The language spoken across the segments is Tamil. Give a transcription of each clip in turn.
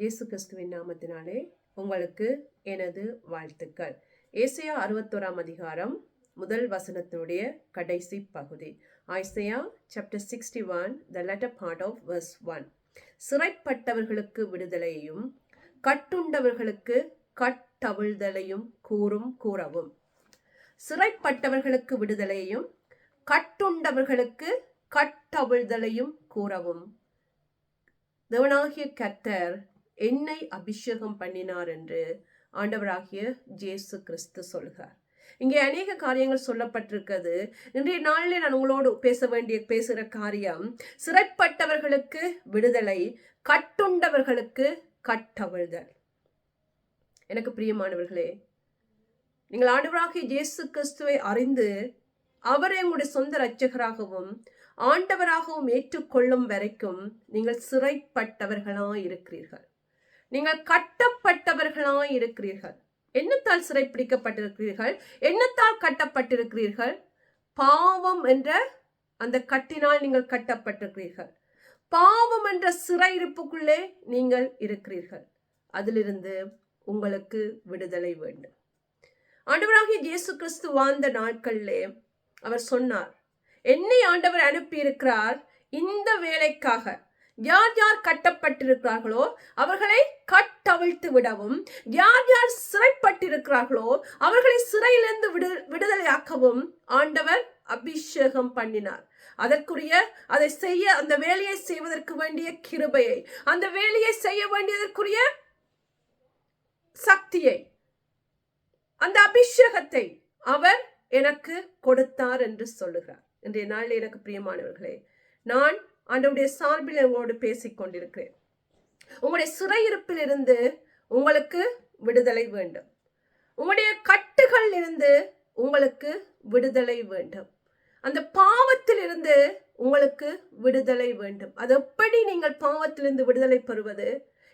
இயேசு கிறிஸ்துவின் நாமத்தினாலே உங்களுக்கு எனது வாழ்த்துக்கள். ஏசையா அறுபத்தோராம் அதிகாரம் முதல் வசனத்தினுடைய கடைசி பகுதி. Isaiah chapter sixty one the latter part of verse one சிறைப்பட்டவர்களுக்கு விடுதலையையும் கட்டுண்டவர்களுக்கு கட்டவிழ்தலையும் கூறும் கூறவும். சிறைப்பட்டவர்களுக்கு விடுதலையையும் கட்டுண்டவர்களுக்கு கட்டவிழ்தலையும் கூறவும். தேவனாகிய கத்தர் என்னை அபிஷேகம் பண்ணினார் என்று ஆண்டவராகிய ஜேசு கிறிஸ்து சொல்கிறார் இங்கே அநேக காரியங்கள் சொல்லப்பட்டிருக்கிறது. இன்றைய நாளில் நான் உங்களோடு பேச வேண்டிய பேசுகிற காரியம் சிறைப்பட்டவர்களுக்கு விடுதலை கட்டுண்டவர்களுக்கு கட்டவிழ்தல். எனக்கு பிரியமானவர்களே நீங்கள் ஆண்டவராகிய ஜேசு கிறிஸ்துவை அறிந்து அவரை உங்களுடைய சொந்த இரட்சகராகவும் ஆண்டவராகவும் ஏற்றுக்கொள்ளும் வரைக்கும் நீங்கள் சிறைப்பட்டவர்களாக இருக்கிறீர்கள் நீங்கள் கட்டப்பட்டவர்களாய் இருக்கிறீர்கள். என்னத்தால் சிறைப்பிடிக்கப்பட்டிருக்கிறீர்கள்? என்னத்தால் கட்டப்பட்டிருக்கிறீர்கள்? பாவம் என்ற அந்த கட்டினால் நீங்கள் கட்டப்பட்டிருக்கிறீர்கள். பாவம் என்ற சிறையிருப்புக்குள்ளே நீங்கள் இருக்கிறீர்கள். அதிலிருந்து உங்களுக்கு விடுதலை வேண்டும். ஆண்டவராகிய இயேசு கிறிஸ்து வாழ்ந்த நாட்களிலே அவர் சொன்னார் என்னை ஆண்டவர் அனுப்பியிருக்கிறார் இந்த வேலைக்காக. யார் யார் கட்டப்பட்டிருக்கிறார்களோ அவர்களை கட்டவிழ்த்து விடவும் யார் யார் சிறைப்பட்டிருக்கிறார்களோ அவர்களை சிறையிலிருந்து விடு விடுதலையாக்கவும் ஆண்டவர் அபிஷேகம் பண்ணினார். அதற்குரிய அதை செய்ய அந்த வேலையை செய்வதற்கு வேண்டிய கிருபையை அந்த வேலையை செய்ய வேண்டியதற்குரிய சக்தியை அந்த அபிஷேகத்தை அவர் எனக்கு கொடுத்தார் என்று சொல்லுகிறார். இன்றைய நாளில் எனக்கு பிரியமானவர்களே நான் ஆண்டவுடைய சார்பில் உங்களோடு பேசிக் கொண்டிருக்கிறேன். உங்களுடைய சிறையிருப்பில் இருந்து உங்களுக்கு விடுதலை வேண்டும். உங்களுடைய கட்டுகள் இருந்து உங்களுக்கு விடுதலை வேண்டும். அந்த பாவத்தில் இருந்து உங்களுக்கு விடுதலை வேண்டும். அது எப்படி நீங்கள் பாவத்திலிருந்து விடுதலை பெறுவது?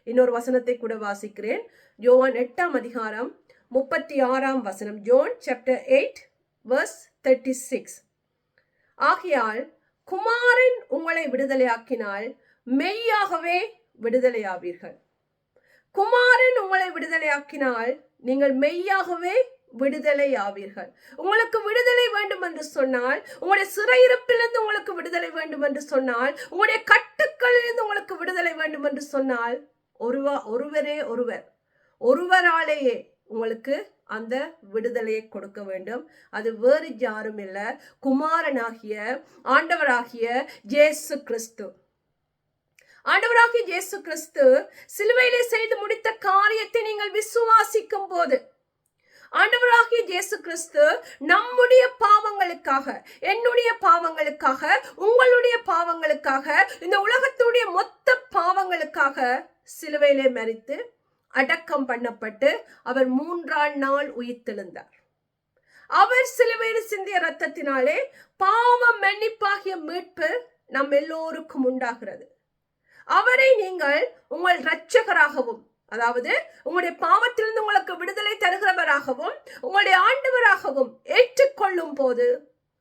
இன்னொரு வசனத்தை கூட வாசிக்கிறேன். யோவான் எட்டாம் அதிகாரம் முப்பத்தி ஆறாம் வசனம். John chapter eight verse thirty six ஆகையால் குமாரன் உங்களை விடுதலையாக்கினால் மெய்யாகவே விடுதலையாவீர்கள். குமாரன் உங்களை விடுதலையாக்கினால் நீங்கள் மெய்யாகவே விடுதலை ஆவீர்கள் உங்களுக்கு விடுதலை வேண்டும் என்று சொன்னால் உங்களுடைய சிறையிருப்பிலிருந்து உங்களுக்கு விடுதலை வேண்டும் என்று சொன்னால் உங்களுடைய கட்டுக்களிலிருந்து உங்களுக்கு விடுதலை வேண்டும் என்று சொன்னால் ஒருவா ஒருவரே ஒருவர். ஒருவராலேயே உங்களுக்கு அந்த விடுதலையை கொடுக்க வேண்டும். அது வேறு யாரும் இல்லை. குமாரனாகிய ஆண்டவராகிய ஜேசு கிறிஸ்து. ஆண்டவராகிய ஜேசு கிறிஸ்து சிலுவையிலே செய்து முடித்த காரியத்தை நீங்கள் விசுவாசிக்கும் போது ஆண்டவராகிய இயேசு கிறிஸ்து நம்முடைய பாவங்களுக்காக என்னுடைய பாவங்களுக்காக உங்களுடைய பாவங்களுக்காக இந்த உலகத்துடைய மொத்த பாவங்களுக்காக சிலுவையிலே மறித்து அடக்கம் பண்ணப்பட்டு அவர் மூன்றாம் நாள் உயிர்த்தெழுந்தார். அவர் சிலுவையில் சிந்திய ரத்தத்தினாலே பாவம் மன்னிப்பாகிய மீட்பு நம் எல்லோருக்கும் உண்டாகிறது. அவரை நீங்கள் உங்கள் இரட்சகராகவும் அதாவது உங்களுடைய பாவத்திலிருந்து உங்களுக்கு விடுதலை தருகிறவராகவும் உங்களுடைய ஆண்டவராகவும் ஏற்றுக்கொள்ளும் போது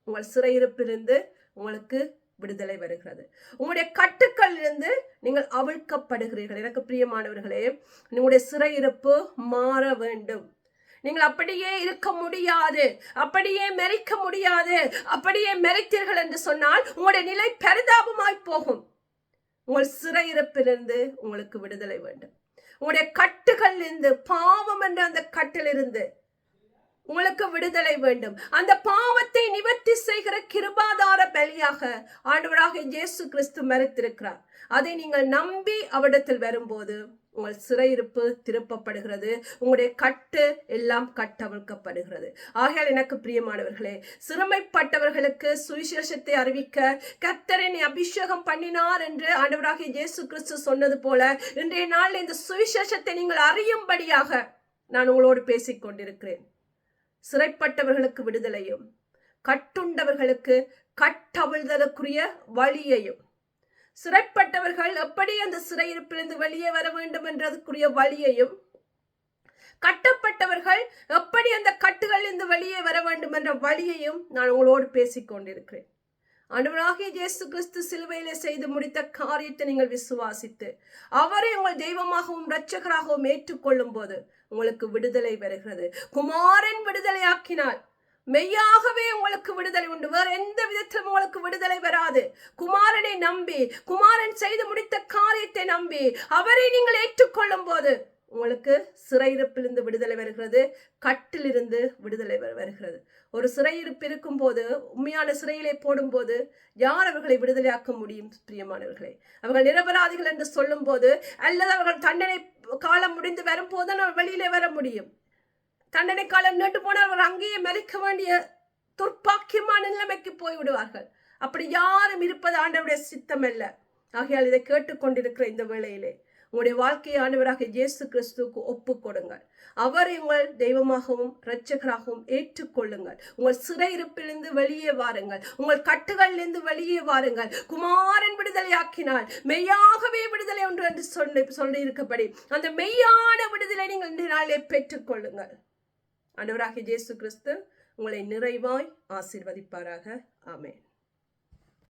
உங்கள் சிறையிருப்பிலிருந்து உங்களுக்கு விடுதலை வருகிறது. உங்களுடைய கட்டுக்களிலிருந்து நீங்கள் அவிழ்க்கப்படுகிறீர்கள். எனக்கு பிரியமானவர்களே உங்களுடைய சிறையிருப்பு மாற வேண்டும். நீங்கள் அப்படியே இருக்க முடியாது. அப்படியே மெரிக்க முடியாது. அப்படியே மெரித்தீர்கள் என்று சொன்னால் உங்களுடைய நிலை பரிதாபமாய் போகும். உங்கள் சிறையிருப்பிலிருந்து உங்களுக்கு விடுதலை வேண்டும். உங்களுடைய கட்டுகள் இருந்து பாவம் என்ற அந்த கட்டிலிருந்து உங்களுக்கு விடுதலை வேண்டும். அந்த பாவத்தை நிவர்த்தி செய்கிற கிருபாதார பலியாக ஆண்டவராக இயேசு கிறிஸ்து மறுத்திருக்கிறார். அதை நீங்கள் நம்பி அவரிடத்தில் வரும்போது உங்கள் சிறையிருப்பு திருப்பப்படுகிறது. உங்களுடைய கட்டு எல்லாம் கட்டவிழ்க்கப்படுகிறது. ஆகையால் எனக்கு பிரியமானவர்களே சிறுமைப்பட்டவர்களுக்கு சுவிசேஷத்தை அறிவிக்க கத்தரனை அபிஷேகம் பண்ணினார் என்று ஆண்டவராக இயேசு கிறிஸ்து சொன்னது போல இன்றைய நாள் இந்த சுவிசேஷத்தை நீங்கள் அறியும்படியாக நான் உங்களோடு பேசிக் கொண்டிருக்கிறேன் சிறைப்பட்டவர்களுக்கு விடுதலையும் கட்டுண்டவர்களுக்கு கட்டவிழ்தலுக்குரிய வழியையும். சிறைப்பட்டவர்கள் எப்படி அந்த சிறையிருப்பிலிருந்து வெளியே வர வேண்டும் என்றதுக்குரிய வழியையும் கட்டப்பட்டவர்கள் எப்படி அந்த கட்டுகளிலிருந்து வெளியே வர வேண்டும் என்ற வழியையும் நான் உங்களோடு பேசிக் அனுவனாகிய இயேசு கிறிஸ்து சிலுவையில செய்து முடித்த காரியத்தை நீங்கள் விசுவாசித்து அவரை உங்கள் தெய்வமாகவும் இரட்சகராகவும் ஏற்றுக்கொள்ளும் போது உங்களுக்கு விடுதலை வருகிறது. குமாரன் விடுதலையாக்கினால் மெய்யாகவே உங்களுக்கு விடுதலை உண்டு. வேற எந்த விதத்திலும் உங்களுக்கு விடுதலை வராது. குமாரனை நம்பி குமாரன் செய்து முடித்த காரியத்தை நம்பி அவரை நீங்கள் ஏற்றுக்கொள்ளும் போது உங்களுக்கு சிறையிருப்பிலிருந்து விடுதலை வருகிறது கட்டிலிருந்து விடுதலை வருகிறது. ஒரு சிறையிருப்பு இருக்கும் போது உண்மையான சிறையிலே போடும்போது யார் அவர்களை விடுதலையாக்க முடியும் பிரியமானவர்களே? அவர்கள் நிரபராதிகள் என்று சொல்லும்போது அல்லது அவர்கள் தண்டனை காலம் முடிந்து வரும்போது நம்ம வெளியிலே வர முடியும். தண்டனை காலம் நீட்டு போனால் அவர்கள் அங்கேயே மறிக்க வேண்டிய துர்ப்பாக்கியமான நிலைமைக்கு போய் விடுவார்கள் அப்படி யாரும் இருப்பது ஆண்டவருடைய சித்தம் அல்ல. ஆகையால் இதை கேட்டுக்கொண்டிருக்கிற இந்த வேளையிலே உங்களுடைய வாழ்க்கையை ஆண்டவராக இயேசு கிறிஸ்துவுக்கு ஒப்பு கொடுங்கள். அவரை உங்கள் தெய்வமாகவும் இரட்சகராகவும் ஏற்றுக்கொள்ளுங்கள். உங்கள் சிறையிருப்பிலிருந்து வெளியே வாருங்கள். உங்கள் கட்டுகளிலிருந்து வெளியே வாருங்கள். குமாரன் விடுதலையாக்கினால் மெய்யாகவே விடுதலை ஒன்று என்று சொல்லி சொல்லி இருக்கபடி அந்த மெய்யான விடுதலை நீங்கள் இன்று நாளே பெற்றுக்கொள்ளுங்கள். ஆண்டவராகிய இயேசு கிறிஸ்து உங்களை நிறைவாய் ஆசிர்வதிப்பாராக. ஆமேன்.